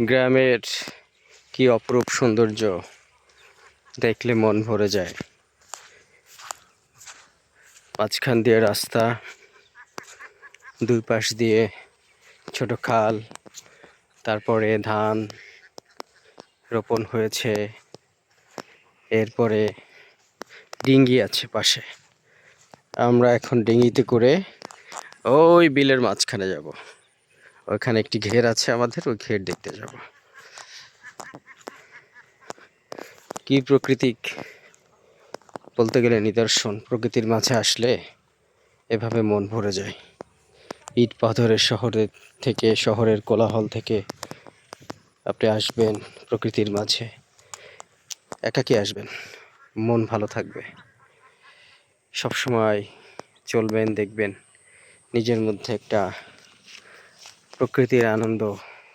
গ্রামের কি অপরূপ সৌন্দর্য দেখলে মন ভরে যায়। মাঝখান দিয়ে রাস্তা দুই পাশ দিয়ে ছোট খাল, তারপরে ধান রোপণ হয়েছে। এরপরে ডিঙ্গি আছে পাশে। আমরা এখন ডিঙ্গিতে করে ওই বিলের মাঝখানে যাব। ওইখানে একটি ঘের আছে আমাদের, ওই ঘের দেখতে যাব। কি প্রকৃতিক বলতে গেলে নিদর্শন? প্রকৃতির মাঝে আসলে এভাবে মন ভরে যায়। ইট পাথরের শহরের থেকে, শহরের কোলাহল থেকে আপনি আসবেন প্রকৃতির মাঝে। একাকি আসবেন, মন ভালো থাকবে। সবসময় চলবেন, দেখবেন নিজের মধ্যে একটা প্রকৃতির আনন্দ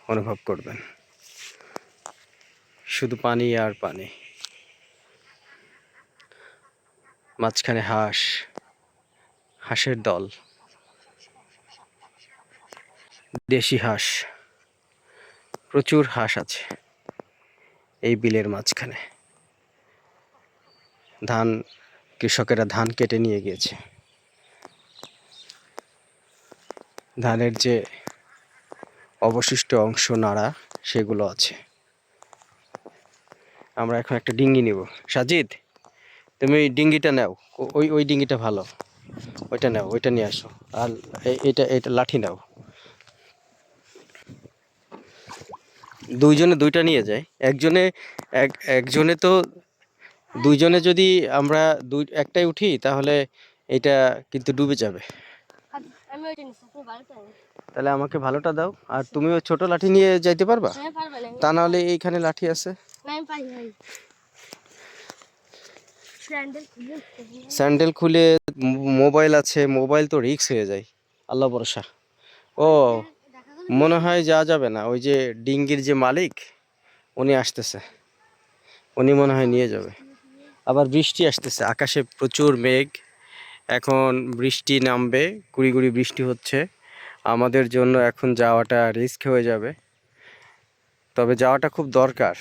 অনুভব করবেন। শুধু পানি আর পানি। মাঝখানে হাঁস, হাঁসের দল। দেশি হাঁস। প্রচুর হাঁস আছে এই বিলের মাঝখানে। ধান, কৃষকেরা ধান কেটে নিয়ে গিয়েছে। ধানের যে অবশিষ্ট অংশ নাড়া, সেগুলো আছে। আমরা এখন একটা ডিঙ্গি নিব। সাজিদ, তুমি ডিঙ্গিটা নাও। ওই ওই ডিঙ্গিটা ভালো। ওইটা নাও, ওইটা নিয়ে আসো। আর এটা এটা লাঠি নাও। দুইজনে দুইটা নিয়ে যায় একজনে, এক, একজনে তো, দুইজনে যদি আমরা দুই, একটাই উঠি, তাহলে এটা কিন্তু ডুবে যাবে। তাহলে আমাকে ভালোটা দাও। আর তুমিও ছোট লাঠি নিয়ে যাইতে পারবা? হ্যাঁ তা নাহলে এইখানে লাঠি আছে। স্যান্ডেল খুলে মোবাইল আছে মোবাইল তো রিক্স হয়ে যায়। আল্লাহ ভরসা। ও মনে হয় যাওয়া যাবে না। ওই যে ডিঙ্গির যে মালিক উনি আসতেছে। উনি মনে হয় নিয়ে যাবে। আবার বৃষ্টি আসতেছে। আকাশে প্রচুর মেঘ। এখন বৃষ্টি নামবে কুড়ি গুড়ি বৃষ্টি হচ্ছে। আমাদের জন্য এখন যাওয়াটা রিস্ক হয়ে যাবে। তবে যাওয়াটা খুব দরকার।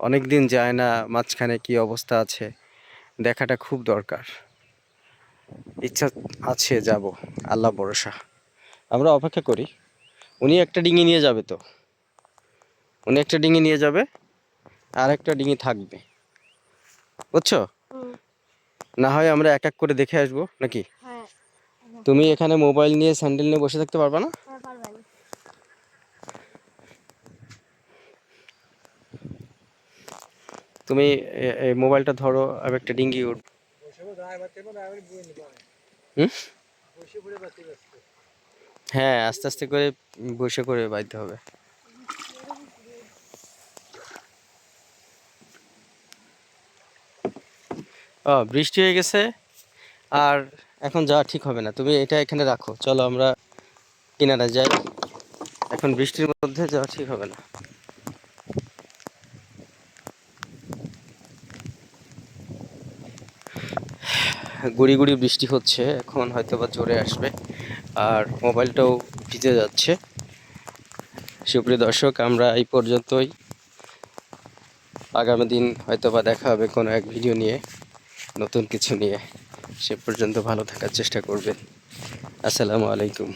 অনেক দিন যায় না মাঝখানে কি অবস্থা আছে দেখাটা খুব দরকার। ইচ্ছা আছে যাব আল্লাহ ভরসা। আমরা অপেক্ষা করি। উনি একটা ডিঙি নিয়ে যাবে তো। উনি একটা ডিঙি নিয়ে যাবে আর একটা ডিঙি থাকবে। বুঝছ? না হয় আমরা এক এক করে দেখে আসব নাকি? তুমি এখানে মোবাইল নিয়ে স্যান্ডেল নিয়ে বসে থাকতে পারবা না? তুমি মোবাইলটা ধরো আর একটা ডিঙ্গি উঠ হ্যাঁ আস্তে আস্তে করে বসে করে বাইতে হবে। ও, বৃষ্টি হয়ে গেছে, আর এখন যাওয়া ঠিক হবে না। তুমি এটা এখানে রাখো। চলো আমরা কিনারা যাই। এখন বৃষ্টির মধ্যে যাওয়া ঠিক হবে না। গুড়ি গুড়ি বৃষ্টি হচ্ছে। এখন হয়তো বা জোরে আসবে। আর মোবাইলটাও ভিজে যাচ্ছে। সুপ্রিয় দর্শক, আমরা এই পর্যন্তই। আগামী দিন হয়তো বা দেখা হবে কোনো এক ভিডিও নিয়ে, নতুন কিছু নিয়ে। সে পর্যন্ত ভালো থাকার চেষ্টা করবেন। আসসালামু আলাইকুম।